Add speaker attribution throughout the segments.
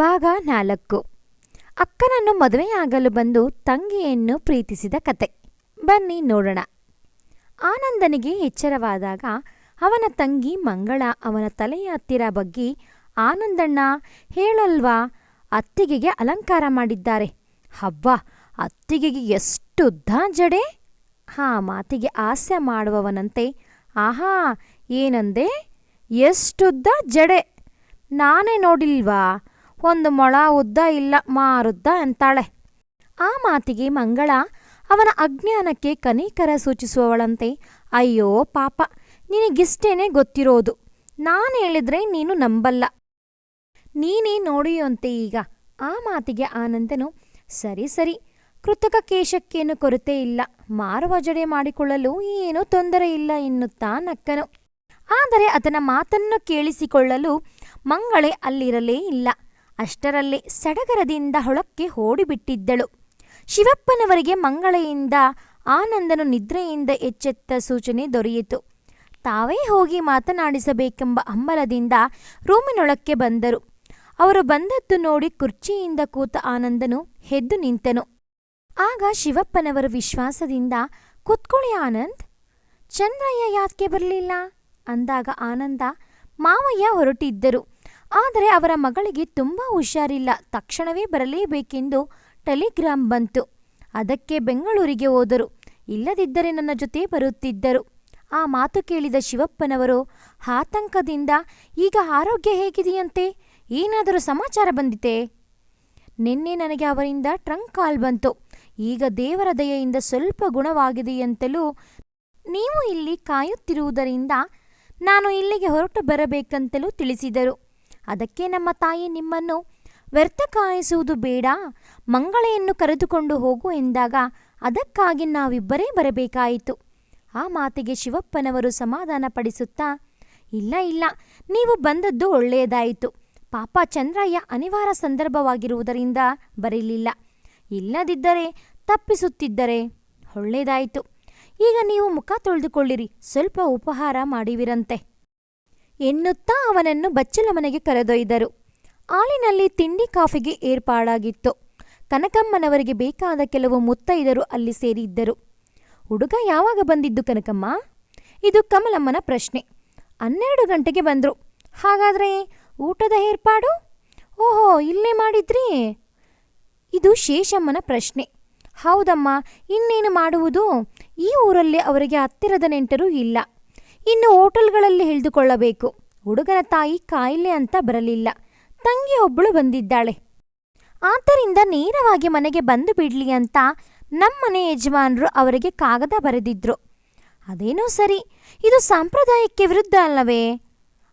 Speaker 1: ಭಾಗ ನಾಲ್ಕು. ಅಕ್ಕನನ್ನು ಮದುವೆಯಾಗಲು ಬಂದು ತಂಗಿಯನ್ನು ಪ್ರೀತಿಸಿದ ಕತೆ. ಬನ್ನಿ ನೋಡೋಣ. ಆನಂದನಿಗೆ ಎಚ್ಚರವಾದಾಗ ಅವನ ತಂಗಿ ಮಂಗಳ ಅವನ ತಲೆಯ ಹತ್ತಿರ ಬಗ್ಗಿ, ಆನಂದಣ್ಣ, ಹೇಳಲ್ವಾ? ಅತ್ತಿಗೆಗೆ ಅಲಂಕಾರ ಮಾಡಿದ್ದಾರೆ. ಹಬ್ಬ ಅತ್ತಿಗೆಗೆ ಎಷ್ಟುದ್ದ ಜಡೆ ಹಾ ಮಾತಿಗೆ ಹಾಸ್ಯ ಮಾಡುವವನಂತೆ, ಆಹಾ, ಏನಂದೆ? ಎಷ್ಟುದ್ದ ಜಡೆ ನಾನೇ ನೋಡಿಲ್ವಾ? ಒಂದು ಮೊಳ ಉದ್ದ ಇಲ್ಲ ಮಾರುದ್ದ ಅಂತಾಳೆ. ಆ ಮಾತಿಗೆ ಮಂಗಳ ಅವನ ಅಜ್ಞಾನಕ್ಕೆ ಕನಿಕರ ಸೂಚಿಸುವವಳಂತೆ, ಅಯ್ಯೋ ಪಾಪ, ನಿನಗಿಷ್ಟೇನೆ ಗೊತ್ತಿರೋದು. ನಾನು ಹೇಳಿದ್ರೆ ನೀನು ನಂಬಲ್ಲ. ನೀನೇ ನೋಡಿಯಂತೆ ಈಗ. ಆ ಮಾತಿಗೆ ಆನಂದನು, ಸರಿ ಸರಿ, ಕೃತಕ ಕೇಶಕ್ಕೇನು ಕೊರತೆ ಇಲ್ಲ. ಮಾರುವ ಜಡೆ ಮಾಡಿಕೊಳ್ಳಲು ಏನೂ ತೊಂದರೆ ಇಲ್ಲ ಎನ್ನುತ್ತಾ ನಕ್ಕನು. ಆದರೆ ಆತನ ಮಾತನ್ನು ಕೇಳಿಸಿಕೊಳ್ಳಲು ಮಂಗಳೆ ಅಲ್ಲಿರಲೇ ಇಲ್ಲ. ಅಷ್ಟರಲ್ಲೇ ಸಡಗರದಿಂದ ಹೊಳಕ್ಕೆ ಓಡಿಬಿಟ್ಟಿದ್ದಳು. ಶಿವಪ್ಪನವರಿಗೆ ಮಂಗಳೆಯಿಂದ, ಆನಂದನು ನಿದ್ರೆಯಿಂದ ಎಚ್ಚೆತ್ತ ಸೂಚನೆ ದೊರೆಯಿತು. ತಾವೇ ಹೋಗಿ ಮಾತನಾಡಿಸಬೇಕೆಂಬ ಹಂಬಲದಿಂದ ರೂಮಿನೊಳಕ್ಕೆ ಬಂದರು. ಅವರು ಬಂದದ್ದು ನೋಡಿ ಕುರ್ಚಿಯಿಂದ ಕೂತ ಆನಂದನು ಹೆದ್ದು ನಿಂತನು. ಆಗ ಶಿವಪ್ಪನವರು ವಿಶ್ವಾಸದಿಂದ ಕುತ್ಕೊಳ್ಳಿ ಆನಂದ್, ಚಂದ್ರಯ್ಯ ಯಾತ್ಕೆ ಬರಲಿಲ್ಲ? ಅಂದಾಗ ಆನಂದ ಮಾವಯ್ಯ ಹೊರಟಿದ್ದರು. ಆದರೆ ಅವರ ಮಗಳಿಗೆ ತುಂಬ ಹುಷಾರಿಲ್ಲ. ತಕ್ಷಣವೇ ಬರಲೇಬೇಕೆಂದು ಟೆಲಿಗ್ರಾಮ್ ಬಂತು. ಅದಕ್ಕೆ ಬೆಂಗಳೂರಿಗೆ ಹೋದರು. ಇಲ್ಲದಿದ್ದರೆ ನನ್ನ ಜೊತೆ ಬರುತ್ತಿದ್ದರು. ಆ ಮಾತು ಕೇಳಿದ ಶಿವಪ್ಪನವರು, ಆತಂಕದಿಂದ ಈಗ ಆರೋಗ್ಯ ಹೇಗಿದೆಯಂತೆ? ಏನಾದರೂ ಸಮಾಚಾರ ಬಂದಿತೆ? ನಿನ್ನೆ ನನಗೆ ಅವರಿಂದ ಟ್ರಂಕ್ ಕಾಲ್ ಬಂತು. ಈಗ ದೇವರ ದಯೆಯಿಂದ ಸ್ವಲ್ಪ ಗುಣವಾಗಿದೆಯಂತಲೂ ನೀವು ಇಲ್ಲಿ ಕಾಯುತ್ತಿರುವುದರಿಂದ ನಾನು ಇಲ್ಲಿಗೆ ಹೊರಟು ಬರಬೇಕಂತಲೂ ತಿಳಿಸಿದರು. ಅದಕ್ಕೆ ನಮ್ಮ ತಾಯಿ ನಿಮ್ಮನ್ನು ವ್ಯರ್ಥ ಕಾಯಿಸುವುದು ಬೇಡ, ಮಂಗಳೆಯನ್ನು ಕರೆದುಕೊಂಡು ಹೋಗು ಎಂದಾಗ ಅದಕ್ಕಾಗಿ ನಾವಿಬ್ಬರೇ ಬರಬೇಕಾಯಿತು. ಆ ಮಾತಿಗೆ ಶಿವಪ್ಪನವರು ಸಮಾಧಾನಪಡಿಸುತ್ತಾ ಇಲ್ಲ ಇಲ್ಲ, ನೀವು ಬಂದದ್ದು ಒಳ್ಳೆಯದಾಯಿತು. ಪಾಪ ಚಂದ್ರಯ್ಯ ಅನಿವಾರ್ಯ ಸಂದರ್ಭವಾಗಿರುವುದರಿಂದ ಬರಲಿಲ್ಲ. ಇಲ್ಲದಿದ್ದರೆ ತಪ್ಪಿಸುತ್ತಿದ್ದರೆ ಒಳ್ಳೆಯದಾಯಿತು. ಈಗ ನೀವು ಮುಖ ತೊಳೆದುಕೊಳ್ಳಿರಿ, ಸ್ವಲ್ಪ ಉಪಹಾರ ಮಾಡಿವಿರಂತೆ. ಎನ್ನುತ್ತಾ ಅವನನ್ನು ಬಚ್ಚಲ ಮನೆಗೆ ಕರೆದೊಯ್ದರು. ಹಾಲಿನಲ್ಲಿ ತಿಂಡಿ ಕಾಫಿಗೆ ಏರ್ಪಾಡಾಗಿತ್ತು. ಕನಕಮ್ಮನವರಿಗೆ ಬೇಕಾದ ಕೆಲವು ಮುತ್ತೈದರು ಅಲ್ಲಿ ಸೇರಿದ್ದರು. ಹುಡುಗ ಯಾವಾಗ ಬಂದಿದ್ದು ಕನಕಮ್ಮ? ಇದು ಕಮಲಮ್ಮನ ಪ್ರಶ್ನೆ. ಹನ್ನೆರಡು ಗಂಟೆಗೆ ಬಂದರು. ಹಾಗಾದರೆ ಊಟದ ಏರ್ಪಾಡು? ಓಹೋ, ಇಲ್ಲೇ ಮಾಡಿದ್ರಿ? ಇದು ಶೇಷಮ್ಮನ ಪ್ರಶ್ನೆ. ಹೌದಮ್ಮ, ಇನ್ನೇನು ಮಾಡುವುದು? ಈ ಊರಲ್ಲಿ ಅವರಿಗೆ ಹತ್ತಿರದ ನೆಂಟರೂ ಇಲ್ಲ. ಇನ್ನು ಹೋಟೆಲ್ಗಳಲ್ಲಿ ಹಿಡಿದುಕೊಳ್ಳಬೇಕು. ಹುಡುಗನ ತಾಯಿ ಕಾಯಿಲೆ ಅಂತ ಬರಲಿಲ್ಲ. ತಂಗಿ ಒಬ್ಬಳು ಬಂದಿದ್ದಾಳೆ. ಆದ್ದರಿಂದ ನೇರವಾಗಿ ಮನೆಗೆ ಬಂದು ಬಿಡಲಿ ಅಂತ ನಮ್ಮನೆ ಯಜಮಾನರು ಅವರಿಗೆ ಕಾಗದ ಬರೆದಿದ್ರು. ಅದೇನೋ ಸರಿ, ಇದು ಸಂಪ್ರದಾಯಕ್ಕೆ ವಿರುದ್ಧ ಅಲ್ಲವೇ?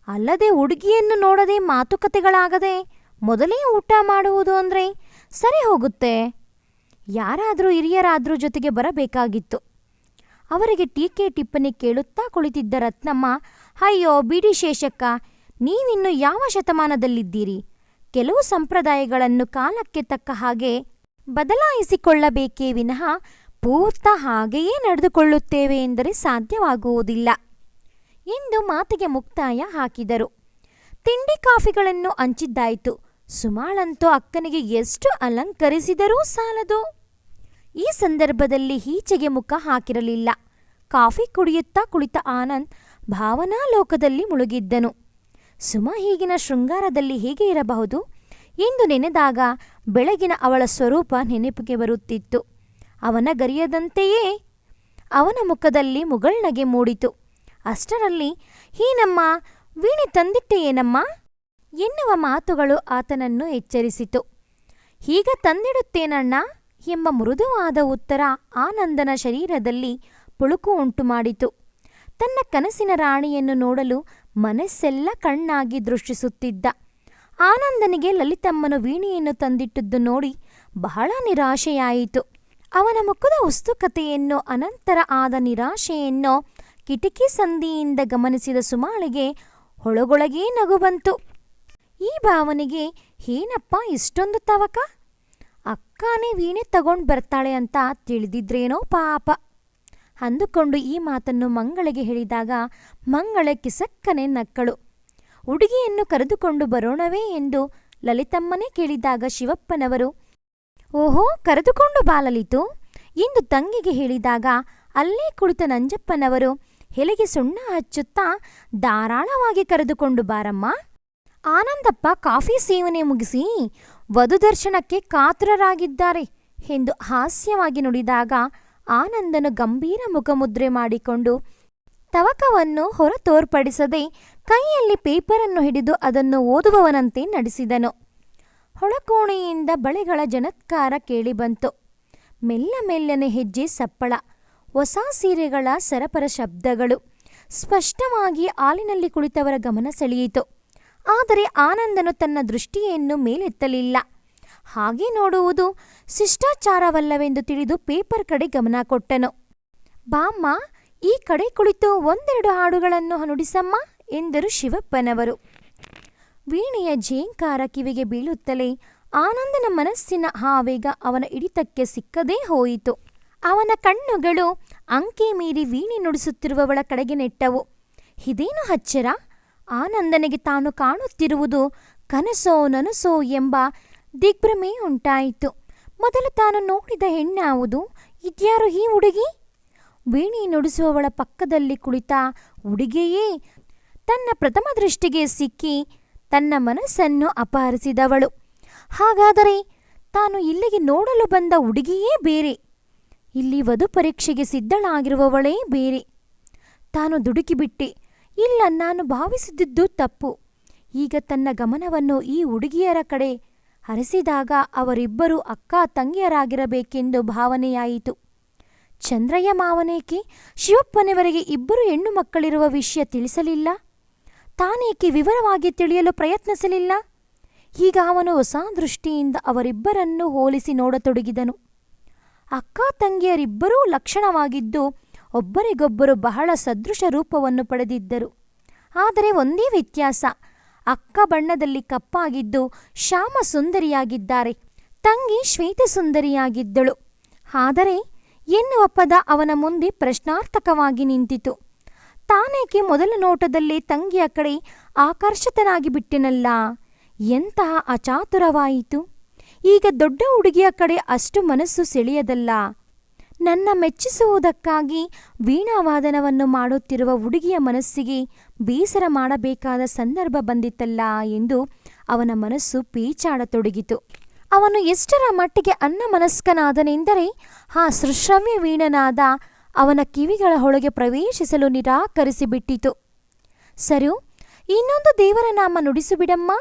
Speaker 1: ಅಲ್ಲದೆ ಹುಡುಗಿಯನ್ನು ನೋಡದೆ ಮಾತುಕತೆಗಳಾಗದೆ ಮೊದಲೇ ಊಟ ಮಾಡುವುದು ಅಂದರೆ ಸರಿ ಹೋಗುತ್ತೆ. ಯಾರಾದರೂ ಹಿರಿಯರಾದರೂ ಜೊತೆಗೆ ಬರಬೇಕಾಗಿತ್ತು. ಅವರಿಗೆ ಟೀಕೆ ಟಿಪ್ಪಣಿ ಕೇಳುತ್ತಾ ಕುಳಿತಿದ್ದ ರತ್ನಮ್ಮ, ಅಯ್ಯೋ, ಬಿಡಿ ಶೇಷಕ್ಕ, ನೀವಿನ್ನು ಯಾವ ಶತಮಾನದಲ್ಲಿದ್ದೀರಿ? ಕೆಲವು ಸಂಪ್ರದಾಯಗಳನ್ನು ಕಾಲಕ್ಕೆ ತಕ್ಕ ಹಾಗೆ ಬದಲಾಯಿಸಿಕೊಳ್ಳಬೇಕೇ ವಿನಃ ಪೂರ್ತ ಹಾಗೆಯೇ ನಡೆದುಕೊಳ್ಳುತ್ತೇವೆ ಎಂದರೆ ಸಾಧ್ಯವಾಗುವುದಿಲ್ಲ ಎಂದು ಮಾತಿಗೆ ಮುಕ್ತಾಯ ಹಾಕಿದರು. ತಿಂಡಿ ಕಾಫಿಗಳನ್ನು ಹಂಚಿದ್ದಾಯಿತು. ಸುಮಾಳಂತೂ ಅಕ್ಕನಿಗೆ ಎಷ್ಟು ಅಲಂಕರಿಸಿದರೂ ಸಾಲದು. ಈ ಸಂದರ್ಭದಲ್ಲಿ ಈಚೆಗೆ ಮುಖ ಹಾಕಿರಲಿಲ್ಲ. ಕಾಫಿ ಕುಡಿಯುತ್ತಾ ಕುಳಿತ ಆನಂದ್ ಭಾವನಾ ಲೋಕದಲ್ಲಿ ಮುಳುಗಿದ್ದನು. ಸುಮ ಹೀಗಿನ ಶೃಂಗಾರದಲ್ಲಿ ಹೇಗೆ ಇರಬಹುದು? ಎಂದು ನೆನೆದಾಗ ಬೆಳಗಿನ ಅವಳ ಸ್ವರೂಪ ನೆನಪಿಗೆ ಬರುತ್ತಿತ್ತು. ಅವನ ಗರಿಯದಂತೆಯೇ ಅವನ ಮುಖದಲ್ಲಿ ಮುಗಳ್ನಗೆ ಮೂಡಿತು. ಅಷ್ಟರಲ್ಲಿ ಹೀನಮ್ಮ ವೀಣೆ ತಂದಿಟ್ಟೆಯೇನಮ್ಮ? ಎನ್ನುವ ಮಾತುಗಳು ಆತನನ್ನು ಎಚ್ಚರಿಸಿತು. ಹೀಗ ತಂದಿಡುತ್ತೇನಣ್ಣ? ಎಂಬ ಮೃದುವಾದ ಉತ್ತರ ಆನಂದನ ಶರೀರದಲ್ಲಿ ಪುಳುಕು ಉಂಟುಮಾಡಿತು. ತನ್ನ ಕನಸಿನ ರಾಣಿಯನ್ನು ನೋಡಲು ಮನಸ್ಸೆಲ್ಲ ಕಣ್ಣಾಗಿ ದೃಷ್ಟಿಸುತ್ತಿದ್ದ. ಆನಂದನಿಗೆ ಲಲಿತಮ್ಮನು ವೀಣೆಯನ್ನು ತಂದಿಟ್ಟದ್ದು ನೋಡಿ ಬಹಳ ನಿರಾಶೆಯಾಯಿತು. ಅವನ ಮುಖದ ಉಸ್ತುಕತೆಯನ್ನೋ ಅನಂತರ ಆದ ನಿರಾಶೆಯನ್ನು ಕಿಟಕಿ ಸಂದಿಯಿಂದ ಗಮನಿಸಿದ ಸುಮಾಳಿಗೆ ಹೊಳಗೊಳಗೇ ನಗು ಬಂತು. ಈ ಭಾವನೆಗೆ, ಏನಪ್ಪ, ಇಷ್ಟೊಂದು ತವಕ? ಅಕ್ಕನೇ ವೀಣೆ ತಗೊಂಡು ಬರ್ತಾಳೆ ಅಂತ ತಿಳಿದಿದ್ರೇನೋ ಪಾಪ. ಅಂದುಕೊಂಡು ಈ ಮಾತನ್ನು ಮಂಗಳಿಗೆ ಹೇಳಿದಾಗ ಮಂಗಳೆ ಕಿಸಕ್ಕನೆ ನಕ್ಕಳು. ಹುಡುಗಿಯನ್ನು ಕರೆದುಕೊಂಡು ಬರೋಣವೇ ಎಂದು ಲಲಿತಮ್ಮನೇ ಕೇಳಿದಾಗ ಶಿವಪ್ಪನವರು, ಓಹೋ, ಕರೆದುಕೊಂಡು ಬಾಲಲಿತು ಎಂದು ತಂಗಿಗೆ ಹೇಳಿದಾಗ ಅಲ್ಲೇ ಕುಳಿತ ನಂಜಪ್ಪನವರು ಎಲೆಗೆ ಸುಣ್ಣ ಹಚ್ಚುತ್ತಾ ಧಾರಾಳವಾಗಿ ಕರೆದುಕೊಂಡು ಬಾರಮ್ಮ, ಆನಂದಪ್ಪ ಕಾಫಿ ಸೇವನೆ ಮುಗಿಸಿ. ವಧುದರ್ಶನಕ್ಕೆ ಕಾತುರರಾಗಿದ್ದಾರೆ ಎಂದು ಹಾಸ್ಯವಾಗಿ ನುಡಿದಾಗ ಆನಂದನು ಗಂಭೀರ ಮುಖಮುದ್ರೆ ಮಾಡಿಕೊಂಡು ತವಕವನ್ನು ಹೊರತೋರ್ಪಡಿಸದೆ ಕೈಯಲ್ಲಿ ಪೇಪರನ್ನು ಹಿಡಿದು ಅದನ್ನು ಓದುವವನಂತೆ ನಡೆಸಿದನು. ಹೊಳಕೋಣೆಯಿಂದ ಬಳೆಗಳ ಜನತ್ಕಾರ ಕೇಳಿಬಂತು. ಮೆಲ್ಲ ಮೆಲ್ಲನೆ ಹೆಜ್ಜೆ ಸಪ್ಪಳ, ಹೊಸ ಸೀರೆಗಳ ಸರಪರ ಶಬ್ದಗಳು. ಸ್ಪಷ್ಟವಾಗಿ ಹಾಲಿನಲ್ಲಿ ಕುಳಿತವರ ಗಮನ ಸೆಳೆಯಿತು. ಆದರೆ ಆನಂದನು ತನ್ನ ದೃಷ್ಟಿಯನ್ನು ಮೇಲೆತ್ತಲಿಲ್ಲ. ಹಾಗೆ ನೋಡುವುದು ಶಿಷ್ಟಾಚಾರವಲ್ಲವೆಂದು ತಿಳಿದು ಪೇಪರ್ ಕಡೆ ಗಮನ ಕೊಟ್ಟನು. ಬಾಮ್ಮ, ಈ ಕಡೆ ಕುಳಿತು ಒಂದೆರಡು ಹಾಡುಗಳನ್ನು ನುಡಿಸಮ್ಮ ಎಂದರು ಶಿವಪ್ಪನವರು. ವೀಣೆಯ ಜೇಂಕಾರ ಕಿವಿಗೆ ಬೀಳುತ್ತಲೇ ಆನಂದನ ಮನಸ್ಸಿನ ಆವೇಗ ಅವನ ಹಿಡಿತಕ್ಕೆ ಸಿಕ್ಕದೇ ಹೋಯಿತು. ಅವನ ಕಣ್ಣುಗಳು ಅಂಕೆ ಮೀರಿ ವೀಣೆ ನುಡಿಸುತ್ತಿರುವವಳ ಕಡೆಗೆ ನೆಟ್ಟವು. ಇದೇನು ಹಚ್ಚರ ಆನಂದನಿಗೆ ತಾನು ಕಾಣುತ್ತಿರುವುದು ಕನಸೋ ನನಸೋ ಎಂಬ ದಿಗ್ಭ್ರಮೆ ಉಂಟಾಯಿತು. ಮೊದಲು ತಾನು ನೋಡಿದ ಹೆಣ್ಣಾವುದು ಇದ್ಯಾರು ಈ ಹುಡುಗಿ? ವೀಣಿ ನುಡಿಸುವವಳ ಪಕ್ಕದಲ್ಲಿ ಕುಳಿತ ಹುಡುಗಿಯೇ, ತನ್ನ ಪ್ರಥಮ ದೃಷ್ಟಿಗೆ ಸಿಕ್ಕಿ ತನ್ನ ಮನಸ್ಸನ್ನು ಅಪಹರಿಸಿದವಳು. ಹಾಗಾದರೆ ತಾನು ಇಲ್ಲಿಗೆ ನೋಡಲು ಬಂದ ಹುಡುಗಿಯೇ ಬೇರೆ? ಇಲ್ಲಿ ವಧು ಪರೀಕ್ಷೆಗೆ ಸಿದ್ಧಳಾಗಿರುವವಳೇ ಬೇರೆ? ತಾನು ದುಡುಕಿಬಿಟ್ಟೆ. ಇಲ್ಲ, ನಾನು ಭಾವಿಸಿದ್ದು ತಪ್ಪು. ಈಗ ತನ್ನ ಗಮನವನ್ನು ಈ ಹುಡುಗಿಯರ ಕಡೆ ಹರಿಸಿದಾಗ ಅವರಿಬ್ಬರು ಅಕ್ಕ ತಂಗಿಯರಾಗಿರಬೇಕೆಂದು ಭಾವನೆಯಾಯಿತು. ಚಂದ್ರಯ್ಯ ಮಾವನೇಕೆ ಶಿವಪ್ಪನವರಿಗೆ ಇಬ್ಬರು ಹೆಣ್ಣು ಮಕ್ಕಳಿರುವ ವಿಷಯ ತಿಳಿಸಲಿಲ್ಲ? ತಾನೇಕೆ ವಿವರವಾಗಿ ತಿಳಿಯಲು ಪ್ರಯತ್ನಿಸಲಿಲ್ಲ? ಈಗ ಅವನು ಹೊಸ ದೃಷ್ಟಿಯಿಂದ ಅವರಿಬ್ಬರನ್ನು ಹೋಲಿಸಿ ನೋಡತೊಡಗಿದನು. ಅಕ್ಕ ತಂಗಿಯರಿಬ್ಬರೂ ಲಕ್ಷಣವಾಗಿದ್ದು ಒಬ್ಬರಿಗೊಬ್ಬರು ಬಹಳ ಸದೃಶ ರೂಪವನ್ನು ಪಡೆದಿದ್ದರು. ಆದರೆ ಒಂದೇ ವ್ಯತ್ಯಾಸ. ಅಕ್ಕ ಬಣ್ಣದಲ್ಲಿ ಕಪ್ಪಾಗಿದ್ದು ಶ್ಯಾಮ ಸುಂದರಿಯಾಗಿದ್ದಾರೆ. ತಂಗಿ ಶ್ವೇತ ಸುಂದರಿಯಾಗಿದ್ದಳು. ಆದರೆ ಎನ್ನುವ ಪದ ಅವನ ಮುಂದೆ ಪ್ರಶ್ನಾರ್ಥಕವಾಗಿ ನಿಂತಿತು. ತಾನೇಕೆ ಮೊದಲ ನೋಟದಲ್ಲಿ ತಂಗಿಯ ಕಡೆ ಆಕರ್ಷಿತನಾಗಿ ಬಿಟ್ಟೆನಲ್ಲ? ಎಂತಹ ಅಚಾತುರವಾಯಿತು. ಈಗ ದೊಡ್ಡ ಹುಡುಗಿಯ ಕಡೆ ಅಷ್ಟು ಮನಸ್ಸು ಸೆಳೆಯದಲ್ಲ. ನನ್ನ ಮೆಚ್ಚಿಸುವುದಕ್ಕಾಗಿ ವೀಣಾವಾದನವನ್ನು ಮಾಡುತ್ತಿರುವ ಹುಡುಗಿಯ ಮನಸ್ಸಿಗೆ ಬೇಸರ ಮಾಡಬೇಕಾದ ಸಂದರ್ಭ ಬಂದಿತ್ತಲ್ಲ ಎಂದು ಅವನ ಮನಸ್ಸು ಪೀಚಾಡತೊಡಗಿತು. ಅವನು ಎಷ್ಟರ ಮಟ್ಟಿಗೆ ಅನ್ನಮನಸ್ಕನಾದನೆಂದರೆ ಆ ಸುಶ್ರವ್ಯ ವೀಣನಾದ ಅವನ ಕಿವಿಗಳ ಒಳಗೆ ಪ್ರವೇಶಿಸಲು ನಿರಾಕರಿಸಿಬಿಟ್ಟಿತು. ಸರು, ಇನ್ನೊಂದು ದೇವರ ನಾಮ ನುಡಿಸುಬಿಡಮ್ಮ.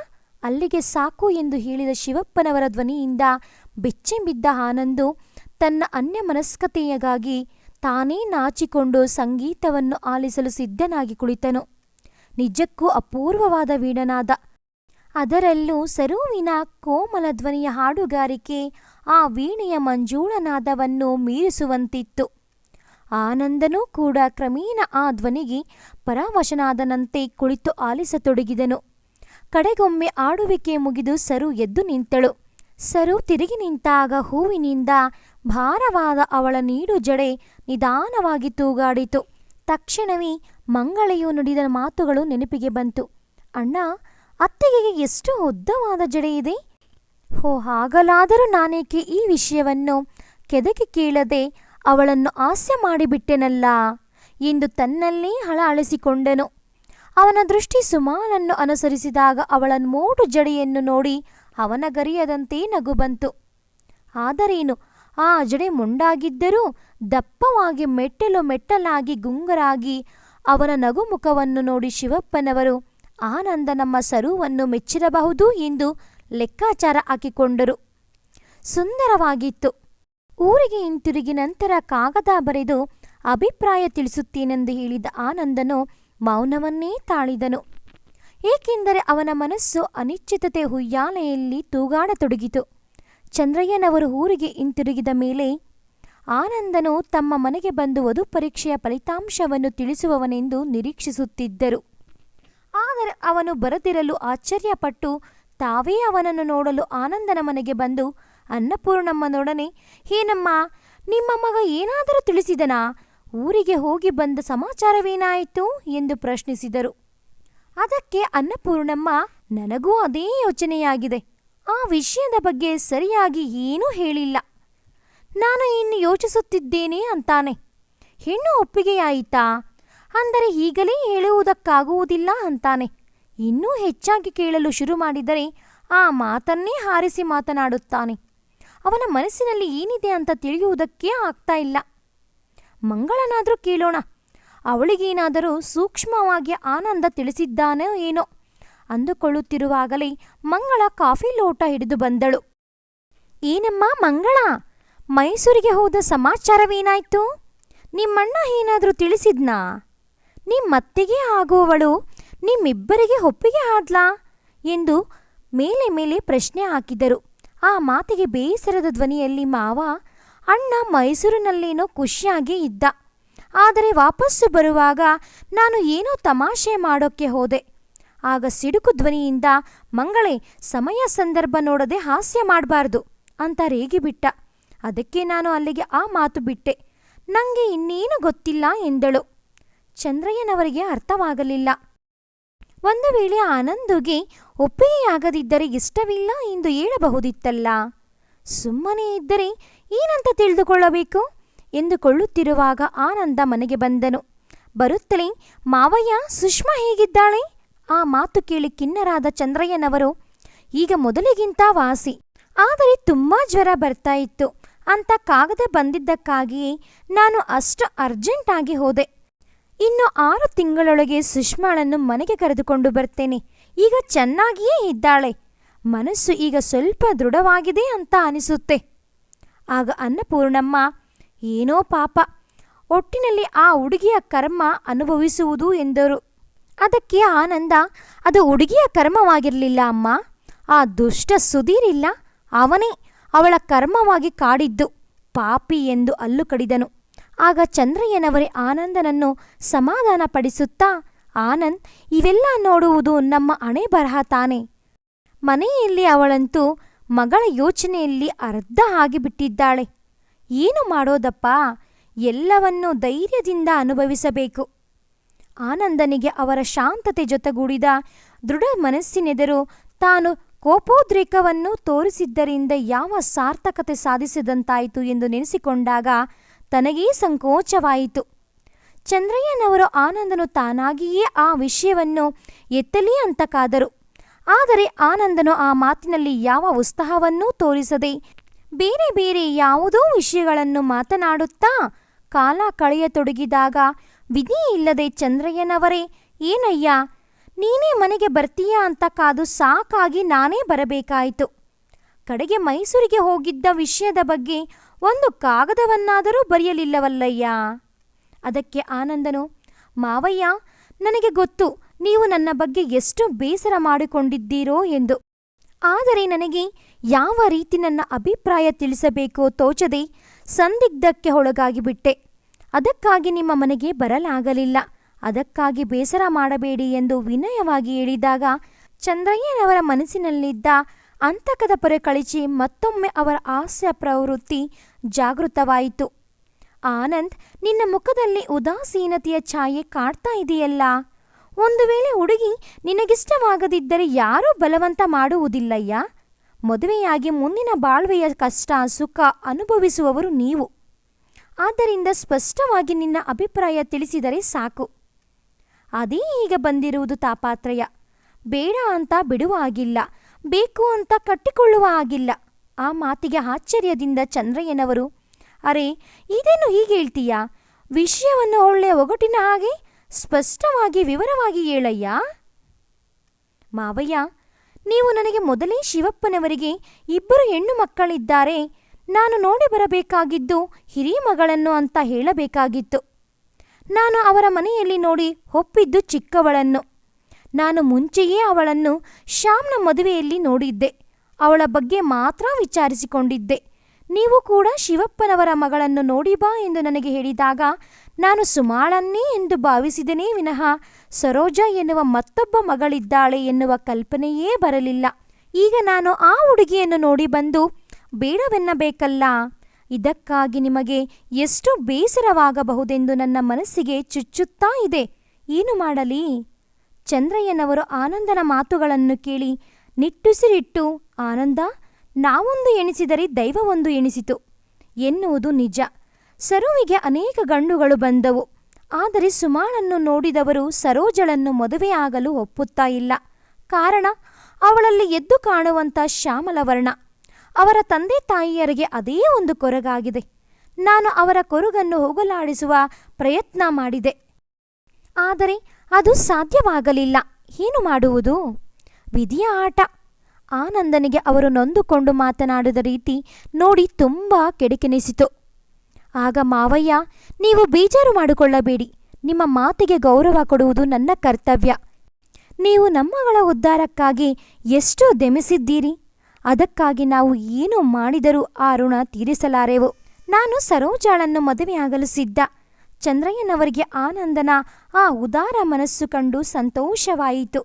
Speaker 1: ಅಲ್ಲಿಗೆ ಸಾಕು ಎಂದು ಹೇಳಿದ ಶಿವಪ್ಪನವರ ಧ್ವನಿಯಿಂದ ಬೆಚ್ಚೆಂಬಿದ್ದ ಆನಂದು ತನ್ನ ಅನ್ಯಮನಸ್ಕತೆಯಗಾಗಿ ತಾನೇ ನಾಚಿಕೊಂಡು ಸಂಗೀತವನ್ನು ಆಲಿಸಲು ಸಿದ್ಧನಾಗಿ ಕುಳಿತನು. ನಿಜಕ್ಕೂ ಅಪೂರ್ವವಾದ ವೀಣನಾದ. ಅದರಲ್ಲೂ ಸರುವಿನ ಕೋಮಲ ಧ್ವನಿಯ ಹಾಡುಗಾರಿಕೆ ಆ ವೀಣೆಯ ಮಂಜೂಳನಾದವನ್ನು ಮೀರಿಸುವಂತಿತ್ತು. ಆನಂದನೂ ಕೂಡ ಕ್ರಮೇಣ ಆ ಧ್ವನಿಗೆ ಪರಾವಶನಾದನಂತೆ ಕುಳಿತು ಆಲಿಸತೊಡಗಿದನು. ಕಡೆಗೊಮ್ಮೆ ಆಡುವಿಕೆ ಮುಗಿದು ಸರು ಎದ್ದು ನಿಂತಳು. ಸರು ತಿರುಗಿ ನಿಂತಾಗ ಹೂವಿನಿಂದ ಭಾರವಾದ ಅವಳ ನೀಡು ಜಡೆ ನಿಧಾನವಾಗಿ ತೂಗಾಡಿತು. ತಕ್ಷಣವೇ ಮಂಗಳೆಯು ನುಡಿದ ಮಾತುಗಳು ನೆನಪಿಗೆ ಬಂತು. ಅಣ್ಣ, ಅತ್ತಿಗೆಗೆ ಎಷ್ಟು ಉದ್ದವಾದ ಜಡೆ ಇದೆ? ಹೋ, ಹಾಗಲಾದರೂ ನಾನೇಕೆ ಈ ವಿಷಯವನ್ನು ಕೆದಕಿ ಕೇಳದೆ ಅವಳನ್ನು ಹಾಸ್ಯ ಮಾಡಿಬಿಟ್ಟೆನಲ್ಲ ಎಂದು ತನ್ನಲ್ಲೇ ಹಳಹಳಿಸಿಕೊಂಡನು ಅವನ ದೃಷ್ಟಿ ಸುಮಾನನ್ನು ಅನುಸರಿಸಿದಾಗ ಅವಳ ಮೋಟು ಜಡೆಯನ್ನು ನೋಡಿ ಅವನ ಗರಿಯದಂತೆ ನಗು ಬಂತು ಆದರೇನು? ಆ ಅಜಡೆ ಮುಂಡಾಗಿದ್ದರೂ ದಪ್ಪವಾಗಿ ಮೆಟ್ಟಲು ಮೆಟ್ಟಲಾಗಿ ಗುಂಗರಾಗಿ ಅವನ ನಗುಮುಖವನ್ನು ನೋಡಿ ಶಿವಪ್ಪನವರು ಆನಂದ ನಮ್ಮ ಸರುವನ್ನು ಮೆಚ್ಚಿರಬಹುದು ಎಂದು ಲೆಕ್ಕಾಚಾರ ಹಾಕಿಕೊಂಡರು. ಸುಂದರವಾಗಿತ್ತು. ಊರಿಗೆ ಹಿಂತಿರುಗಿ ನಂತರ ಕಾಗದ ಬರೆದು ಅಭಿಪ್ರಾಯ ತಿಳಿಸುತ್ತೇನೆಂದು ಹೇಳಿದ ಆನಂದನು ಮೌನವನ್ನೇ ತಾಳಿದನು. ಏಕೆಂದರೆ ಅವನ ಮನಸ್ಸು ಅನಿಶ್ಚಿತತೆ ಹುಯ್ಯಾಲೆಯಲ್ಲಿ ತೂಗಾಡತೊಡಗಿತು. ಚಂದ್ರಯ್ಯನವರು ಊರಿಗೆ ಹಿಂತಿರುಗಿದ ಮೇಲೆ ಆನಂದನು ತಮ್ಮ ಮನೆಗೆ ಬಂದು ವಧು ಪರೀಕ್ಷೆಯ ಫಲಿತಾಂಶವನ್ನು ತಿಳಿಸುವವನೆಂದು ನಿರೀಕ್ಷಿಸುತ್ತಿದ್ದರು. ಆದರೆ ಅವನು ಬರದಿರಲು ಆಶ್ಚರ್ಯಪಟ್ಟು ತಾವೇ ಅವನನ್ನು ನೋಡಲು ಆನಂದನ ಮನೆಗೆ ಬಂದು ಅನ್ನಪೂರ್ಣಮ್ಮನೊಡನೆ ಏನಮ್ಮ ನಿಮ್ಮ ಮಗ ಏನಾದರೂ ತಿಳಿಸಿದನಾ? ಊರಿಗೆ ಹೋಗಿ ಬಂದ ಸಮಾಚಾರವೇನಾಯಿತು? ಎಂದು ಪ್ರಶ್ನಿಸಿದರು. ಅದಕ್ಕೆ ಅನ್ನಪೂರ್ಣಮ್ಮ, ನನಗೂ ಅದೇ ಯೋಚನೆಯಾಗಿದೆ. ಆ ವಿಷಯದ ಬಗ್ಗೆ ಸರಿಯಾಗಿ ಏನೂ ಹೇಳಿಲ್ಲ. ನಾನು ಇನ್ನು ಯೋಚಿಸುತ್ತಿದ್ದೇನೆ ಅಂತಾನೆ. ಹೆಣ್ಣು ಒಪ್ಪಿಗೆಯಾಯಿತಾ? ಅಂದರೆ ಈಗಲೇ ಹೇಳುವುದಕ್ಕಾಗುವುದಿಲ್ಲ ಅಂತಾನೆ. ಇನ್ನೂ ಹೆಚ್ಚಾಗಿ ಕೇಳಲು ಶುರು ಮಾಡಿದರೆ ಆ ಮಾತನ್ನೇ ಹಾರಿಸಿ ಮಾತನಾಡುತ್ತಾನೆ. ಅವನ ಮನಸ್ಸಿನಲ್ಲಿ ಏನಿದೆ ಅಂತ ತಿಳಿಯುವುದಕ್ಕೇ ಆಗ್ತಾ ಇಲ್ಲ. ಮಂಗಳನಾದರೂ ಕೇಳೋಣ. ಅವಳಿಗೇನಾದರೂ ಸೂಕ್ಷ್ಮವಾಗಿ ಆನಂದ ತಿಳಿಸಿದ್ದಾನೋ ಏನೋ? ಅಂದುಕೊಳ್ಳುತ್ತಿರುವಾಗಲೇ ಮಂಗಳ ಕಾಫಿ ಲೋಟ ಹಿಡಿದು ಬಂದಳು. ಏನಮ್ಮ ಮಂಗಳ? ಮೈಸೂರಿಗೆ ಹೋದ ಸಮಾಚಾರವೇನಾಯ್ತು? ನಿಮ್ಮಣ್ಣ ಏನಾದರೂ ತಿಳಿಸಿದ್ನಾ? ನಿಮ್ಮತ್ತೆಗೆ ಆಗುವವಳು ನಿಮ್ಮಿಬ್ಬರಿಗೆ ಒಪ್ಪಿಗೆ ಆದ್ಲಾ ಎಂದು ಮೇಲೆ ಮೇಲೆ ಪ್ರಶ್ನೆ ಹಾಕಿದರು. ಆ ಮಾತಿಗೆ ಬೇಸರದ ಧ್ವನಿಯಲ್ಲಿ ಮಾವ, ಅಣ್ಣ ಮೈಸೂರಿನಲ್ಲೇನೋ ಖುಷಿಯಾಗಿ ಇದ್ದ. ಆದರೆ ವಾಪಸ್ಸು ಬರುವಾಗ ನಾನು ಏನೋ ತಮಾಷೆ ಮಾಡೋಕ್ಕೆ ಹೋದೆ. ಆಗ ಸಿಡುಕು ಧ್ವನಿಯಿಂದ, ಮಂಗಳೇ, ಸಮಯ ಸಂದರ್ಭ ನೋಡದೆ ಹಾಸ್ಯ ಮಾಡಬಾರ್ದು ಅಂತ ರೇಗಿಬಿಟ್ಟ ಅದಕ್ಕೆ ನಾನು ಅಲ್ಲಿಗೆ ಆ ಮಾತು ಬಿಟ್ಟೆ. ನಂಗೆ ಇನ್ನೇನು ಗೊತ್ತಿಲ್ಲ ಎಂದಳು. ಚಂದ್ರಯ್ಯನವರಿಗೆ ಅರ್ಥವಾಗಲಿಲ್ಲ. ಒಂದು ವೇಳೆ ಆನಂದುಗೆ ಒಪ್ಪಿಗೆಯಾಗದಿದ್ದರೆ ಇಷ್ಟವಿಲ್ಲ ಎಂದು ಹೇಳಬಹುದಿತ್ತಲ್ಲ. ಸುಮ್ಮನೆ ಇದ್ದರೆ ಏನಂತ ತಿಳಿದುಕೊಳ್ಳಬೇಕು? ಎಂದುಕೊಳ್ಳುತ್ತಿರುವಾಗ ಆನಂದ ಮನೆಗೆ ಬಂದನು. ಬರುತ್ತಲೇ, ಮಾವಯ್ಯ, ಸುಷ್ಮಾ ಹೇಗಿದ್ದಾಳೆ? ಆ ಮಾತು ಕೇಳಿ ಕಿನ್ನರಾದ ಚಂದ್ರಯ್ಯನವರು, ಈಗ ಮೊದಲಿಗಿಂತ ವಾಸಿ. ಆದರೆ ತುಂಬಾ ಜ್ವರ ಬರ್ತಾ ಇತ್ತು. ಅಂತ ಕಾಗದ ಬಂದಿದ್ದಕ್ಕಾಗಿಯೇ ನಾನು ಅಷ್ಟು ಅರ್ಜೆಂಟಾಗಿ ಹೋದೆ. ಇನ್ನು ಆರು ತಿಂಗಳೊಳಗೆ ಸುಷ್ಮಾಳನ್ನು ಮನೆಗೆ ಕರೆದುಕೊಂಡು ಬರ್ತೇನೆ. ಈಗ ಚೆನ್ನಾಗಿಯೇ ಇದ್ದಾಳೆ. ಮನಸ್ಸು ಈಗ ಸ್ವಲ್ಪ ದೃಢವಾಗಿದೆ ಅಂತ ಅನಿಸುತ್ತೆ. ಆಗ ಅನ್ನಪೂರ್ಣಮ್ಮ ಏನೋ ಪಾಪ. ಒಟ್ಟಿನಲ್ಲಿ ಆ ಹುಡುಗಿಯ ಕರ್ಮ ಅನುಭವಿಸುವುದು ಎಂದರು. ಅದಕ್ಕೆ ಆನಂದ, ಅದು ಹುಡುಗಿಯ ಕರ್ಮವಾಗಿರಲಿಲ್ಲ ಅಮ್ಮ. ಆ ದುಷ್ಟ ಸುಧೀರಿಲ್ಲ ಅವನೇ ಅವಳ ಕರ್ಮವಾಗಿ ಕಾಡಿದ್ದು, ಪಾಪಿ ಎಂದು ಅಲ್ಲು ಕಡಿದನು. ಆಗ ಚಂದ್ರಯ್ಯನವರೇ ಆನಂದನನ್ನು ಸಮಾಧಾನಪಡಿಸುತ್ತಾ, ಆನಂದ್, ಇವೆಲ್ಲ ನೋಡುವುದು ನಮ್ಮ ಹಣೆ ಬರಹ ತಾನೆ. ಮನೆಯಲ್ಲಿ ಅವಳಂತೂ ಮಗಳ ಯೋಚನೆಯಲ್ಲಿ ಅರ್ಧ ಆಗಿಬಿಟ್ಟಿದ್ದಾಳೆ. ಏನು ಮಾಡೋದಪ್ಪ? ಎಲ್ಲವನ್ನೂ ಧೈರ್ಯದಿಂದ ಅನುಭವಿಸಬೇಕು. ಆನಂದನಿಗೆ ಅವರ ಶಾಂತತೆ ಜೊತೆಗೂಡಿದ ದೃಢ ಮನಸ್ಸಿನೆದುರು ತಾನು ಕೋಪೋದ್ರೇಕವನ್ನು ತೋರಿಸಿದ್ದರಿಂದ ಯಾವ ಸಾರ್ಥಕತೆ ಸಾಧಿಸಿದಂತಾಯಿತು ಎಂದು ನೆನೆಸಿಕೊಂಡಾಗ ತನಗೇ ಸಂಕೋಚವಾಯಿತು. ಚಂದ್ರಯ್ಯನವರು ಆನಂದನು ತಾನಾಗಿಯೇ ಆ ವಿಷಯವನ್ನು ಎತ್ತಲಿ ಅಂತ ಕಾದರು ಆದರೆ ಆನಂದನು ಆ ಮಾತಿನಲ್ಲಿ ಯಾವ ಉತ್ಸಾಹವನ್ನೂ ತೋರಿಸದೆ ಬೇರೆ ಬೇರೆ ಯಾವುದೋ ವಿಷಯಗಳನ್ನು ಮಾತನಾಡುತ್ತಾ ಕಾಲ ಕಳೆಯತೊಡಗಿದಾಗ, ವಿಧಿ ಇಲ್ಲದೆ ಚಂದ್ರಯ್ಯನವರೇ, ಏನಯ್ಯ, ನೀನೇ ಮನೆಗೆ ಬರ್ತೀಯಾ ಅಂತ ಕಾದು ಸಾಕಾಗಿ ನಾನೇ ಬರಬೇಕಾಯಿತು. ಕಡೆಗೆ ಮೈಸೂರಿಗೆ ಹೋಗಿದ್ದ ವಿಷಯದ ಬಗ್ಗೆ ಒಂದು ಕಾಗದವನ್ನಾದರೂ ಬರೆಯಲಿಲ್ಲವಲ್ಲಯ್ಯ. ಅದಕ್ಕೆ ಆನಂದನು, ಮಾವಯ್ಯ, ನನಗೆ ಗೊತ್ತು, ನೀವು ನನ್ನ ಬಗ್ಗೆ ಎಷ್ಟು ಬೇಸರ ಮಾಡಿಕೊಂಡಿದ್ದೀರೋ ಎಂದು. ಆದರೆ ನನಗೆ ಯಾವ ರೀತಿ ನನ್ನ ಅಭಿಪ್ರಾಯ ತಿಳಿಸಬೇಕೋ ತೋಚದೆ ಸಂದಿಗ್ಧಕ್ಕೆ ಒಳಗಾಗಿಬಿಟ್ಟೆ ಅದಕ್ಕಾಗಿ ನಿಮ್ಮ ಮನೆಗೆ ಬರಲಾಗಲಿಲ್ಲ. ಅದಕ್ಕಾಗಿ ಬೇಸರ ಮಾಡಬೇಡಿ ಎಂದು ವಿನಯವಾಗಿ ಹೇಳಿದಾಗ ಚಂದ್ರಯ್ಯನವರ ಮನಸ್ಸಿನಲ್ಲಿದ್ದ ಅಂತಕದ ಪೊರೆ ಮತ್ತೊಮ್ಮೆ ಅವರ ಹಾಸ್ಯ ಪ್ರವೃತ್ತಿ ಜಾಗೃತವಾಯಿತು. ಆನಂದ್, ನಿನ್ನ ಮುಖದಲ್ಲಿ ಉದಾಸೀನತೆಯ ಛಾಯೆ ಕಾಡ್ತಾ ಇದೆಯಲ್ಲ? ಒಂದು ವೇಳೆ ಹುಡುಗಿ ನಿನಗಿಷ್ಟವಾಗದಿದ್ದರೆ ಯಾರೂ ಬಲವಂತ ಮಾಡುವುದಿಲ್ಲಯ್ಯ? ಮದುವೆಯಾಗಿ ಮುಂದಿನ ಬಾಳ್ವೆಯ ಕಷ್ಟ, ಸುಖ ಅನುಭವಿಸುವವರು ನೀವು. ಆದ್ದರಿಂದ ಸ್ಪಷ್ಟವಾಗಿ ನಿನ್ನ ಅಭಿಪ್ರಾಯ ತಿಳಿಸಿದರೆ ಸಾಕು. ಅದೇ ಈಗ ಬಂದಿರುವುದು ತಾಪಾತ್ರಯ. ಬೇಡ ಅಂತ ಬಿಡುವ ಆಗಿಲ್ಲ ಬೇಕು ಅಂತ ಕಟ್ಟಿಕೊಳ್ಳುವ ಆಗಿಲ್ಲ ಆ ಮಾತಿಗೆ ಆಶ್ಚರ್ಯದಿಂದ ಚಂದ್ರಯ್ಯನವರು, ಅರೆ, ಇದೇನು ಹೀಗೆ ಹೇಳ್ತೀಯಾ? ವಿಷಯವನ್ನು ಒಳ್ಳೆಯ ಒಗಟಿನ ಹಾಗೆ ಸ್ಪಷ್ಟವಾಗಿ ವಿವರವಾಗಿ ಹೇಳಯ್ಯ? ಮಾವಯ್ಯ ನೀವು ನನಗೆ ಮೊದಲೇ ಶಿವಪ್ಪನವರಿಗೆ ಇಬ್ಬರು ಹೆಣ್ಣು ಮಕ್ಕಳಿದ್ದಾರೆ. ನಾನು ನೋಡಿ ಬರಬೇಕಾಗಿದ್ದು ಹಿರಿಯ ಮಗಳನ್ನು ಅಂತ ಹೇಳಬೇಕಾಗಿತ್ತು. ನಾನು ಅವರ ಮನೆಯಲ್ಲಿ ನೋಡಿ ಒಪ್ಪಿದ್ದು ಚಿಕ್ಕವಳನ್ನು. ನಾನು ಮುಂಚೆಯೇ ಅವಳನ್ನು ಶ್ಯಾಮ್ನ ಮದುವೆಯಲ್ಲಿ ನೋಡಿದ್ದೆ. ಅವಳ ಬಗ್ಗೆ ಮಾತ್ರ ವಿಚಾರಿಸಿಕೊಂಡಿದ್ದೆ. ನೀವು ಕೂಡ ಶಿವಪ್ಪನವರ ಮಗಳನ್ನು ನೋಡಿ ಬಾ ಎಂದು ನನಗೆ ಹೇಳಿದಾಗ ನಾನು ಸುಮಾಳನ್ನೇ ಎಂದು ಭಾವಿಸಿದನೇ ವಿನಃ ಸರೋಜ ಎನ್ನುವ ಮತ್ತೊಬ್ಬ ಮಗಳಿದ್ದಾಳೆ ಎನ್ನುವ ಕಲ್ಪನೆಯೇ ಬರಲಿಲ್ಲ. ಈಗ ನಾನು ಆ ಹುಡುಗಿಯನ್ನು ನೋಡಿ ಬಂದು ಬೇಡವೆನ್ನಬೇಕಲ್ಲ, ಇದಕ್ಕಾಗಿ ನಿಮಗೆ ಎಷ್ಟು ಬೇಸರವಾಗಬಹುದೆಂದು ನನ್ನ ಮನಸ್ಸಿಗೆ ಚುಚ್ಚುತ್ತಾ ಇದೆ. ಏನು ಮಾಡಲಿ? ಚಂದ್ರಯ್ಯನವರು ಆನಂದನ ಮಾತುಗಳನ್ನು ಕೇಳಿ ನಿಟ್ಟುಸಿರಿಟ್ಟು, ಆನಂದ, ನಾವೊಂದು ಎಣಿಸಿದರೆ ದೈವವೊಂದು ಎಣಿಸಿತು. ಎನ್ನುವುದು ನಿಜ. ಸರುವಿಗೆ ಅನೇಕ ಗಂಡುಗಳು ಬಂದವು. ಆದರೆ ಸುಮಾಳನ್ನು ನೋಡಿದವರು ಸರೋಜಳನ್ನು ಮದುವೆಯಾಗಲು ಒಪ್ಪುತ್ತಾ ಇಲ್ಲ. ಕಾರಣ, ಅವಳಲ್ಲಿ ಎದ್ದು ಕಾಣುವಂಥ ಶ್ಯಾಮಲವರ್ಣ. ಅವರ ತಂದೆ ತಾಯಿಯರಿಗೆ ಅದೇ ಒಂದು ಕೊರಗಾಗಿದೆ. ನಾನು ಅವರ ಕೊರಗನ್ನು ಹೋಗಲಾಡಿಸುವ ಪ್ರಯತ್ನ ಮಾಡಿದೆ. ಆದರೆ ಅದು ಸಾಧ್ಯವಾಗಲಿಲ್ಲ. ಏನು ಮಾಡುವುದು? ವಿಧಿಯ ಆಟ. ಆನಂದನಿಗೆ ಅವರು ನೊಂದುಕೊಂಡು ಮಾತನಾಡಿದ ರೀತಿ ನೋಡಿ ತುಂಬ ಕೆಡುಕೆನಿಸಿತು. ಆಗ ಮಾವಯ್ಯ, ನೀವು ಬೇಜಾರು ಮಾಡಿಕೊಳ್ಳಬೇಡಿ. ನಿಮ್ಮ ಮಾತಿಗೆ ಗೌರವ ಕೊಡುವುದು ನನ್ನ ಕರ್ತವ್ಯ. ನೀವು ನಮ್ಮಗಳ ಉದ್ಧಾರಕ್ಕಾಗಿ ಎಷ್ಟು ದೆಮಿಸಿದ್ದೀರಿ. ಅದಕ್ಕಾಗಿ ನಾವು ಏನು ಮಾಡಿದರೂ ಆ ಋಣ ತೀರಿಸಲಾರೆವು. ನಾನು ಸರೋಜಾಳನ್ನು ಮದುವೆಯಾಗಲು ಸಿದ್ಧ. ಚಂದ್ರಯ್ಯನವರಿಗೆ ಆನಂದನ, ಆ ಉದಾರ ಮನಸ್ಸು ಕಂಡು ಸಂತೋಷವಾಯಿತು.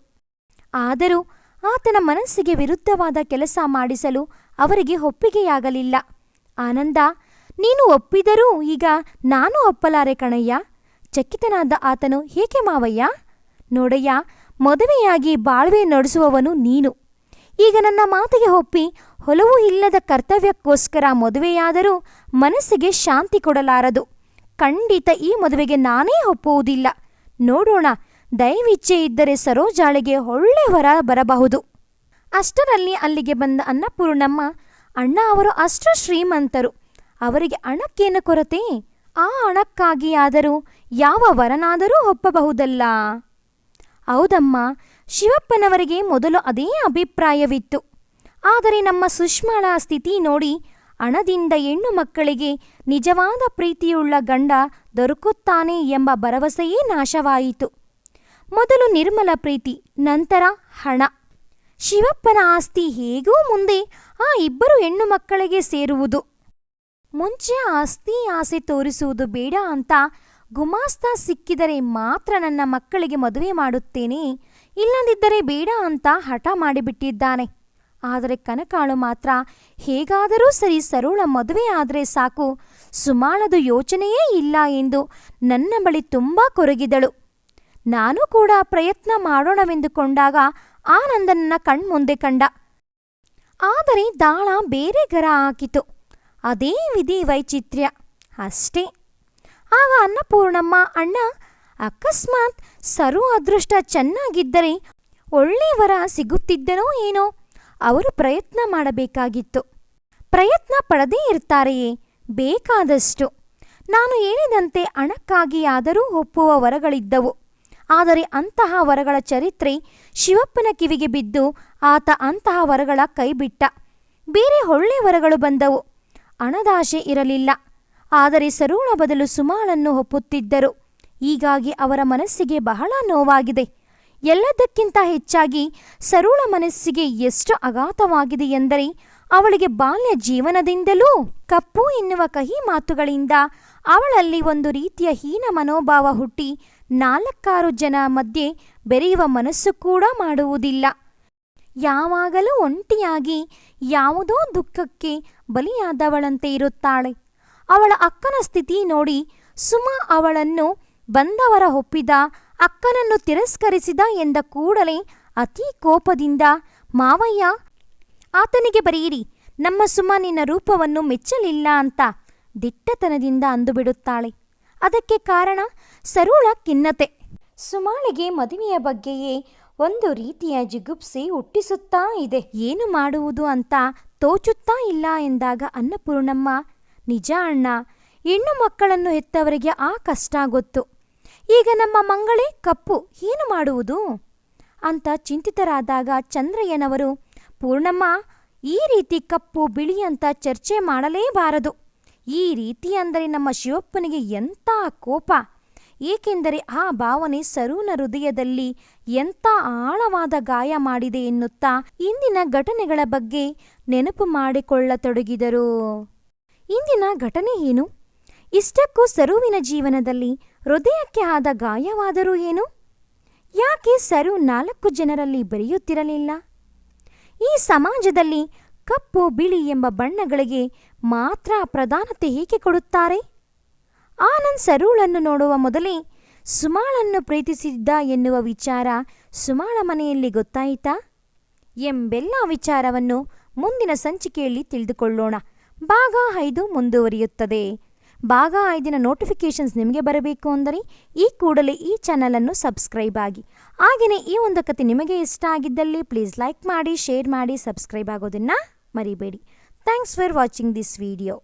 Speaker 1: ಆದರೂ ಆತನ ಮನಸ್ಸಿಗೆ ವಿರುದ್ಧವಾದ ಕೆಲಸ ಮಾಡಿಸಲು ಅವರಿಗೆ ಒಪ್ಪಿಗೆಯಾಗಲಿಲ್ಲ. ಆನಂದ ನೀನು ಒಪ್ಪಿದರೂ ಈಗ ನಾನು ಒಪ್ಪಲಾರೆ ಕಣಯ್ಯ. ಚಕಿತನಾದ ಆತನು ಏಕೆ ಮಾವಯ್ಯ? ನೋಡಯ್ಯ, ಮದುವೆಯಾಗಿ ಬಾಳ್ವೆ ನಡೆಸುವವನು ನೀನು. ಈಗ ನನ್ನ ಮಾತಿಗೆ ಒಪ್ಪಿ ಹೊಲವು ಇಲ್ಲದ ಕರ್ತವ್ಯಕ್ಕೋಸ್ಕರ ಮದುವೆಯಾದರೂ ಮನಸ್ಸಿಗೆ ಶಾಂತಿ ಕೊಡಲಾರದು. ಖಂಡಿತ ಈ ಮದುವೆಗೆ ನಾನೇ ಒಪ್ಪುವುದಿಲ್ಲ. ನೋಡೋಣ ದಯವಿಚ್ಛೆ ಇದ್ದರೆ ಸರೋಜಾಳಿಗೆ ಒಳ್ಳೆ ಹೊರ ಬರಬಹುದು. ಅಷ್ಟರಲ್ಲಿ ಅಲ್ಲಿಗೆ ಬಂದ ಅನ್ನಪೂರ್ಣಮ್ಮ, ಅಣ್ಣ ಅವರು ಅಷ್ಟು ಶ್ರೀಮಂತರು ಅವರಿಗೆ ಹಣಕ್ಕೇನು ಕೊರತೆ? ಆ ಹಣಕ್ಕಾಗಿಯಾದರೂ ಯಾವ ವರನಾದರೂ ಒಪ್ಪಬಹುದಲ್ಲ. ಹೌದಮ್ಮ, ಶಿವಪ್ಪನವರಿಗೆ ಮೊದಲು ಅದೇ ಅಭಿಪ್ರಾಯವಿತ್ತು. ಆದರೆ ನಮ್ಮ ಸುಷ್ಮಾಳ ಸ್ಥಿತಿ ನೋಡಿ ಹಣದಿಂದ ಹೆಣ್ಣು ಮಕ್ಕಳಿಗೆ ನಿಜವಾದ ಪ್ರೀತಿಯುಳ್ಳ ಗಂಡ ದೊರಕುತ್ತಾನೆ ಎಂಬ ಭರವಸೆಯೇ ನಾಶವಾಯಿತು. ಮೊದಲು ನಿರ್ಮಲ ಪ್ರೀತಿ, ನಂತರ ಹಣ. ಶಿವಪ್ಪನ ಆಸ್ತಿ ಹೇಗೂ ಮುಂದೆ ಆ ಇಬ್ಬರು ಹೆಣ್ಣು ಮಕ್ಕಳಿಗೆ ಸೇರುವುದು. ಮುಂಚೆ ಆಸ್ತಿ ಆಸೆ ತೋರಿಸುವುದು ಬೇಡ ಅಂತ ಗುಮಾಸ್ತ ಸಿಕ್ಕಿದರೆ ಮಾತ್ರ ನನ್ನ ಮಕ್ಕಳಿಗೆ ಮದುವೆ ಮಾಡುತ್ತೇನೆ, ಇಲ್ಲದಿದ್ದರೆ ಬೇಡ ಅಂತ ಹಠ ಮಾಡಿಬಿಟ್ಟಿದ್ದಾನೆ. ಆದರೆ ಕನಕಾಳು ಮಾತ್ರ ಹೇಗಾದರೂ ಸರಿ ಸರಳ ಮದುವೆ ಆದರೆ ಸಾಕು, ಸುಮಾಳದು ಯೋಚನೆಯೇ ಇಲ್ಲ ಎಂದು ನನ್ನ ಬಳಿ ತುಂಬ ಕೊರಗಿದಳು. ನಾನು ಕೂಡ ಪ್ರಯತ್ನ ಮಾಡೋಣವೆಂದುಕೊಂಡಾಗ ಆನಂದನನ್ನ ಕಣ್ಮುಂದೆ ಕಂಡ. ಆದರೆ ದಾಳ ಬೇರೆ ಗರ ಹಾಕಿತು. ಅದೇ ವಿಧಿ ವೈಚಿತ್ರ್ಯ. ಅಷ್ಟೇ. ಆಗ ಅನ್ನಪೂರ್ಣಮ್ಮ, ಅಣ್ಣ, ಅಕಸ್ಮಾತ್ ಸರು ಅದೃಷ್ಟ ಚೆನ್ನಾಗಿದ್ದರೆ ಒಳ್ಳೆ ವರ ಸಿಗುತ್ತಿದ್ದನೋ ಏನೋ ಅವರು ಪ್ರಯತ್ನ ಮಾಡಬೇಕಾಗಿತ್ತು. ಪ್ರಯತ್ನ ಪಡದೇ ಇರ್ತಾರೆಯೇ? ಬೇಕಾದಷ್ಟು. ನಾನು ಹೇಳಿದಂತೆ ಹಣಕ್ಕಾಗಿಯಾದರೂ ಒಪ್ಪುವ ವರಗಳಿದ್ದವು. ಆದರೆ ಅಂತಹ ವರಗಳ ಚರಿತ್ರೆ ಶಿವಪ್ಪನ ಕಿವಿಗೆ ಬಿದ್ದು ಆತ ಅಂತಹ ವರಗಳ ಕೈಬಿಟ್ಟ. ಬೇರೆ ಒಳ್ಳೆ ವರಗಳು ಬಂದವು. ಹಣದಾಶೆ ಇರಲಿಲ್ಲ. ಆದರೆ ಸರೂಳ ಬದಲು ಸುಮಾಳನ್ನು ಒಪ್ಪುತ್ತಿದ್ದರು. ಹೀಗಾಗಿ ಅವರ ಮನಸ್ಸಿಗೆ ಬಹಳ ನೋವಾಗಿದೆ. ಎಲ್ಲದಕ್ಕಿಂತ ಹೆಚ್ಚಾಗಿ ಸರೂಳ ಮನಸ್ಸಿಗೆ ಎಷ್ಟು ಅಗಾಧವಾಗಿದೆ ಎಂದರೆ, ಅವಳಿಗೆ ಬಾಲ್ಯ ಜೀವನದಿಂದಲೂ ಕಪ್ಪು ಎನ್ನುವ ಕಹಿ ಮಾತುಗಳಿಂದ ಅವಳಲ್ಲಿ ಒಂದು ರೀತಿಯ ಹೀನ ಮನೋಭಾವ ಹುಟ್ಟಿ ನಾಲ್ಕಾರು ಜನ ಮಧ್ಯೆ ಬೆರೆಯುವ ಮನಸ್ಸು ಕೂಡ ಮಾಡುವುದಿಲ್ಲ. ಯಾವಾಗಲೂ ಒಂಟಿಯಾಗಿ ಯಾವುದೋ ದುಃಖಕ್ಕೆ ಬಲಿಯಾದವಳಂತೆ ಇರುತ್ತಾಳೆ. ಅವಳ ಅಕ್ಕನ ಸ್ಥಿತಿ ನೋಡಿ ಸುಮ ಅವಳನ್ನು ಬಂದವರ ಒಪ್ಪಿದ, ಅಕ್ಕನನ್ನು ತಿರಸ್ಕರಿಸಿದ ಎಂದ ಕೂಡಲೇ ಅತಿ ಕೋಪದಿಂದ, ಮಾವಯ್ಯ, ಆತನಿಗೆ ಬರೆಯಿರಿ ನಮ್ಮ ಸುಮ ನಿನ್ನ ರೂಪವನ್ನು ಮೆಚ್ಚಲಿಲ್ಲ ಅಂತ ದಿಟ್ಟತನದಿಂದ ಅಂದುಬಿಡುತ್ತಾಳೆ. ಅದಕ್ಕೆ ಕಾರಣ ಸರೂಳ ಖಿನ್ನತೆ. ಸುಮಾಳಿಗೆ ಮದುವೆಯ ಬಗ್ಗೆಯೇ ಒಂದು ರೀತಿಯ ಜಿಗುಪ್ಸೆ ಹುಟ್ಟಿಸುತ್ತಾ ಇದೆ. ಏನು ಮಾಡುವುದು ಅಂತ ತೋಚುತ್ತಾ ಇಲ್ಲ ಎಂದಾಗ ಅನ್ನಪೂರ್ಣಮ್ಮ, ನಿಜ ಅಣ್ಣ, ಹೆಣ್ಣು ಮಕ್ಕಳನ್ನು ಹೆತ್ತವರಿಗೆ ಆ ಕಷ್ಟ ಗೊತ್ತು. ಈಗ ನಮ್ಮ ಮಂಗಳೇ ಕಪ್ಪು, ಏನು ಮಾಡುವುದು? ಅಂತ ಚಿಂತಿತರಾದಾಗ ಚಂದ್ರಯ್ಯನವರು, ಪೂರ್ಣಮ್ಮ, ಈ ರೀತಿ ಕಪ್ಪು ಬಿಳಿ ಅಂತ ಚರ್ಚೆ ಮಾಡಲೇಬಾರದು. ಈ ರೀತಿ ಅಂದರೆ ನಮ್ಮ ಶಿವಪ್ಪನಿಗೆ ಎಂಥ ಕೋಪ. ಏಕೆಂದರೆ ಆ ಭಾವನೆ ಸರೂನ ಹೃದಯದಲ್ಲಿ ಎಂಥ ಆಳವಾದ ಗಾಯ ಮಾಡಿದೆ ಎನ್ನುತ್ತಾ ಇಂದಿನ ಘಟನೆಗಳ ಬಗ್ಗೆ ನೆನಪು ಮಾಡಿಕೊಳ್ಳತೊಡಗಿದರು. ಇಂದಿನ ಘಟನೆ ಏನು? ಇಷ್ಟಕ್ಕೂ ಸರುವಿನ ಜೀವನದಲ್ಲಿ ಹೃದಯಕ್ಕೆ ಆದ ಗಾಯವಾದರೂ ಏನು? ಯಾಕೆ ಸರು ನಾಲ್ಕು ಜನರಲ್ಲಿ ಬೆರೆಯುತ್ತಿರಲಿಲ್ಲ? ಈ ಸಮಾಜದಲ್ಲಿ ಕಪ್ಪು, ಬಿಳಿ ಎಂಬ ಬಣ್ಣಗಳಿಗೆ ಮಾತ್ರ ಪ್ರಧಾನತೆ ಏಕೆ ಕೊಡುತ್ತಾರೆ? ಆನಂದ್ ಸರುಳನ್ನು ನೋಡುವ ಮೊದಲೇ ಸುಮಾಳನ್ನು ಪ್ರೀತಿಸಿದ್ದ ಎನ್ನುವ ವಿಚಾರ ಸುಮಾಳ ಮನೆಯಲ್ಲಿ ಗೊತ್ತಾಯಿತಾ? ಎಂಬೆಲ್ಲ ವಿಚಾರವನ್ನು ಮುಂದಿನ ಸಂಚಿಕೆಯಲ್ಲಿ ತಿಳಿದುಕೊಳ್ಳೋಣ. ಭಾಗ ಐದು ಮುಂದುವರಿಯುತ್ತದೆ. ಭಾಗ ಐದಿನ ನೋಟಿಫಿಕೇಷನ್ಸ್ ನಿಮಗೆ ಬರಬೇಕು ಅಂದರೆ ಈ ಕೂಡಲೇ ಈ ಚಾನಲನ್ನು ಸಬ್ಸ್ಕ್ರೈಬ್ ಆಗಿ. ಹಾಗೆಯೇ ಈ ಒಂದು ಕತೆ ನಿಮಗೆ ಇಷ್ಟ ಆಗಿದ್ದಲ್ಲಿ ಪ್ಲೀಸ್ ಲೈಕ್ ಮಾಡಿ ಶೇರ್ ಮಾಡಿ ಸಬ್ಸ್ಕ್ರೈಬ್ ಆಗೋದನ್ನು ಮರಿಬೇಡಿ. Thanks for watching this video